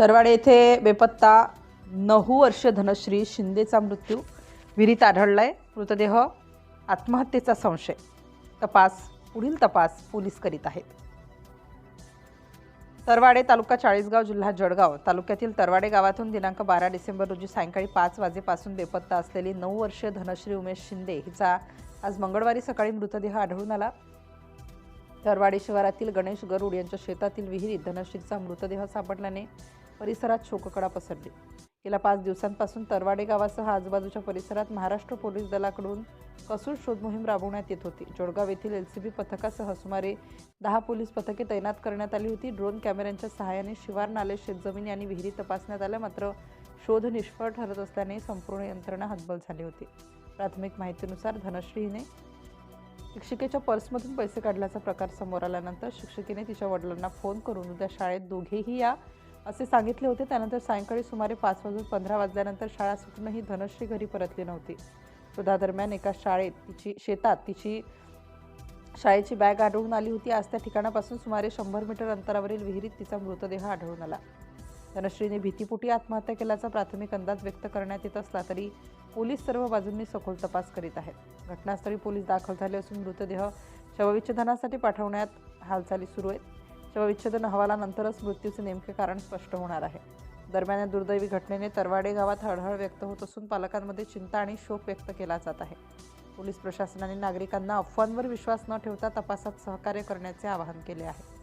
तरवाडे येथे बेपत्ता नऊ वर्ष धनश्री शिंदेचा मृत्यू विहिरीत आढळला आहे मृतदेह आत्महत्येचा संशय. तपास पुढील तपास पोलीस करीत आहेत. तरवाडे तालुका चाळीसगाव जिल्हा जळगाव तालुक्यातील तरवाडे गावातून दिनांक बारा डिसेंबर रोजी सायंकाळी पाच वाजेपासून बेपत्ता असलेली नऊ वर्ष धनश्री उमेश शिंदे हिचा आज मंगळवारी सकाळी मृतदेह आढळून आला. तरवाडे शिवारातील गणेश गरुड यांच्या शेतातील विहिरीत धनश्रीचा मृतदेह सापडल्याने परिसरात शोककळा पसरली. गेल्या पाच दिवसांपासून तरवाडे गावासह आजूबाजूच्या परिसरात महाराष्ट्र पोलीस दलाकडून कसून शोध मोहीम राबवण्यात येत होती. जोडगाव येथील एल सी बी पथकासह सुमारे दहा पोलीस पथके तैनात करण्यात आली होती. ड्रोन कॅमेऱ्यांच्या सहाय्याने शिवार नाले शेतजमीन आणि विहिरी तपासण्यात आल्या. मात्र शोध निष्फळ ठरत असल्याने संपूर्ण यंत्रणा हतबल झाली होती. प्राथमिक माहितीनुसार धनश्री हिने शिक्षिकेच्या पर्समधून पैसे काढल्याचा प्रकार समोर आल्यानंतर शिक्षिकेने तिच्या वडिलांना फोन करून उद्या शाळेत दोघेही या असे सांगितले होते. त्यानंतर सायंकाळी सुमारे पाच वाजून पंधरा वाजल्यानंतर शाळा सुटूनही धनश्री घरी परतली नव्हती. शोधादरम्यान एका शाळेत तिची शेतात तिची शाळेची बॅग आढळून आली होती. आज त्या ठिकाणापासून सुमारे शंभर मीटर अंतरावरील विहिरीत तिचा मृतदेह आढळून आला. धनश्रीने भीतीपोटी आत्महत्या केल्याचा प्राथमिक अंदाज व्यक्त करण्यात येत असला तरी पोलीस सर्व बाजूंनी सखोल तपास करीत आहेत. घटनास्थळी पोलीस दाखल झाले असून मृतदेह शवविच्छेदनासाठी पाठवण्यात हालचाली सुरू आहेत. शवविच्छेदन अहवालानंतरच मृत्यूचे नेमके कारण स्पष्ट होणार आहे. दरम्यान या दुर्दैवी घटनेने तरवाडे गावात हळहळ व्यक्त होत असून पालकांमध्ये चिंता आणि शोक व्यक्त केला जात आहे. पोलीस प्रशासनाने नागरिकांना अफवांवर विश्वास न ठेवता तपासात सहकार्य करण्याचे आवाहन केले आहे.